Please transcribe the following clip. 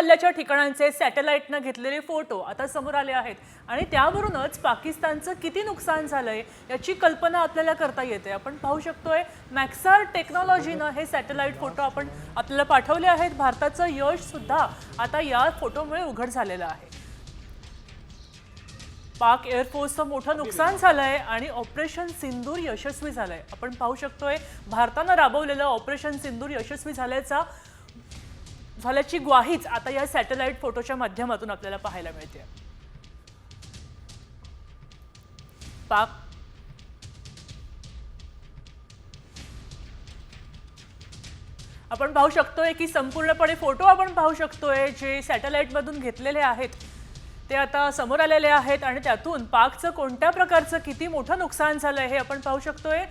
हल्ल्याच्या ठिकाणांचे सॅटेलाइटनं घेतलेले फोटो आता समोर आले आहेत. आणि त्यावरूनच पाकिस्तानचं किती नुकसान झालंय याची कल्पना आपल्याला करता येते. आपण पाहू शकतोय मॅक्सार टेक्नॉलॉजीनं हे सॅटेलाइट फोटो आपण आपल्याला पाठवले आहेत. भारताचं यश सुद्धा आता या फोटोमुळे उघड झालेलं आहे. पाक एअरफोर्सचं मोठं नुकसान झालंय आणि ऑपरेशन सिंदूर यशस्वी झालंय. आपण पाहू शकतोय भारतानं राबवलेलं ऑपरेशन सिंदूर यशस्वी झाल्याचा झाल्याची ग्वाहीच आता या सॅटेलाइट फोटोच्या माध्यमातून आपल्याला पाहायला मिळते. पाक आपण पाहू शकतोय की संपूर्णपणे फोटो आपण पाहू शकतोय जे सॅटेलाइटमधून घेतलेले आहेत. ते आता समोर आलेले आहेत आणि त्यातून पाकचं कोणत्या प्रकारचं किती मोठं नुकसान झालं हे आपण पाहू शकतोय.